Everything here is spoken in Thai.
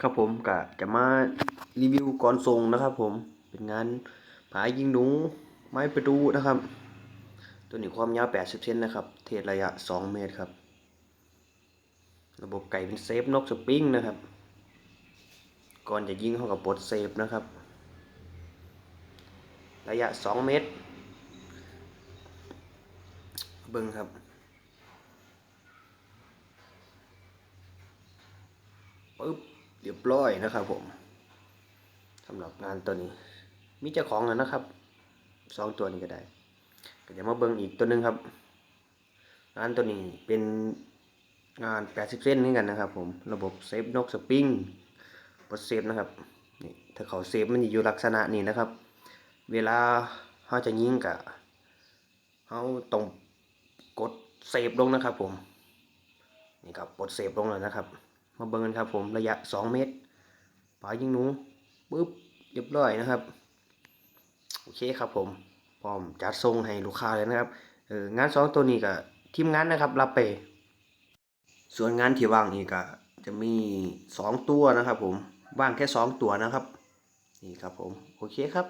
ครับผมก็จะมารีวิวก่อนส่งนะครับ ผมเป็นงานผายิงหนูไม้ประดูนะครับ ตัวนี้ความยาว80เซนนะครับ เทศระยะ 2 เมตรครับ ระบบไก่เป็นเซฟนกสปริงนะครับ ก่อนจะยิงเขากับปลดเซฟนะครับ ระยะ 2 เมตร เบิ้งครับปึ๊บ เรียบร้อยนะครับผมสำหรับงานตัวนี้ มีเจ้าของแล้วนะครับสองตัวนี้ก็ได้ก็เดี๋ยวมาเบิ่งอีกตัวหนึงครับงานตัวนี้เป็นงาน 80 เส้นนี่กันนะครับ ผมระบบเซฟนกสปริงปดเซฟนะครับนี่ถ้าเขาเซฟมันจะอยู่ลักษณะนี้นะครับ เวลาเขาจะยิงกะเขาต้องกดเซฟลงนะครับ ผมนี่ครับปดเซฟลงแล้วนะครับ มาเบิ่งกันครับผมระยะ 2 เมตรปลายิงหนูปึ๊บเรียบร้อยนะครับ โอเคครับผมพร้อมจัดส่งให้ลูกค้าเลยนะครับเอองานสองตัวนี้ก็ทีมงานนะครับรับไป ส่วนงานที่ว่างอีกก็จะมี 2 ตัวนะครับผมว่างแค่ 2 ตัวนะครับ นี่ครับผม โอเคครับ